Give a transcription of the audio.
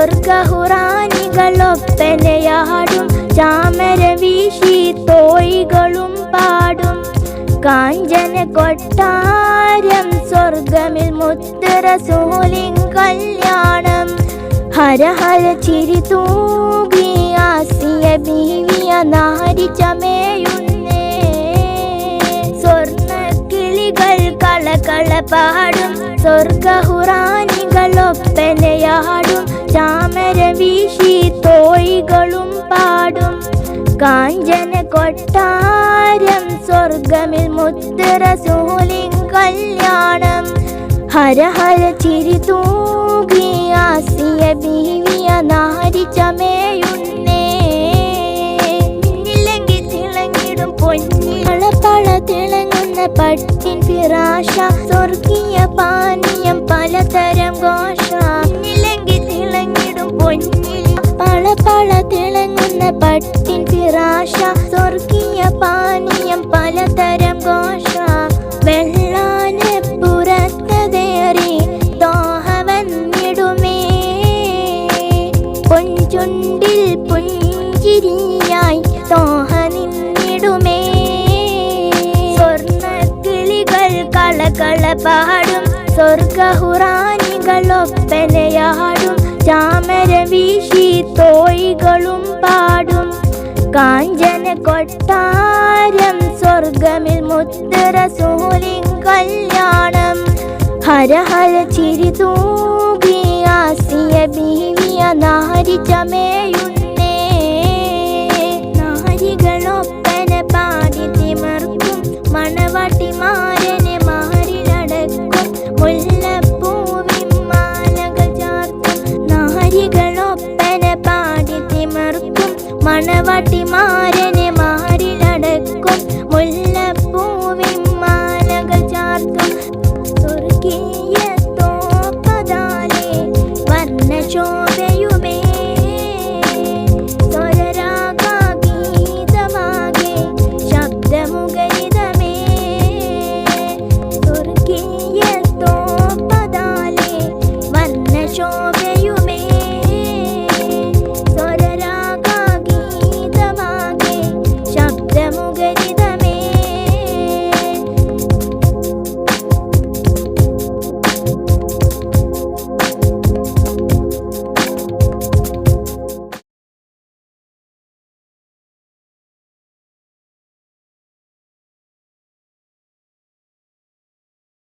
സ്വർഗഹുറാനികളൊപ്പനയാടും ചാമര വീശി തോയികളും പാടും. കാഞ്ചന കൊട്ടാരം സ്വർഗമിൽ മുത്തറസൂലിൻ കല്യാണം. ഹര ഹര ചിരി തൂകി ആസിയ ബീവിയ നാരി ചമയുന്നേ പാടും. സ്വർഗഹുറാനികളൊപ്പനയാടും. ചാമര വീശി തോഴികളും പാടും. കാഞ്ചന കൊട്ടാരം സ്വർഗമിൽ മുത്തറസൂലിൻ കല്യാണം. ഹര ഹര ചിരി തൂകി ആസിയ ബീവിയ നാരി മിന്നില്ലെങ്കിൽ തിളങ്ങിടും പൊന്നി പള തിളങ്ങുന്ന പട്ടിൻ ഫിറാശ സ്വർഗീയ പാനീയം പലതരം ഘോഷ. ഇല്ലെങ്കിൽ തിളങ്ങിടും പൊന്നിൽ. പള പള തിളങ്ങുന്ന പട്ടിൻ ഫിറാശ സ്വർഗീയ പാനീയം പലതരം ഘോഷ. വെള്ളാന് പുറത്തതേറി ദോഹ പൊൻചുണ്ടിൽ പുഞ്ചിരിയായി പാടും. സ്വർഗഹുറാനികളൊപ്പനയാടും. ചാമര വീശി തോയികളും പാടും. കാഞ്ചന കൊട്ടാരം സ്വർഗമിൽ മുത്തറസൂലിൻ കല്യാണം. ഹര ഹര ചിരി മണവാട്ടിമാരനെ മാറി നടക്കും മുല്ലപ്പൂവിൻ മാലകൾ ചാർത്തും. സ്വർഗീയ തോപ്പതാലേ വർണ ശോഭ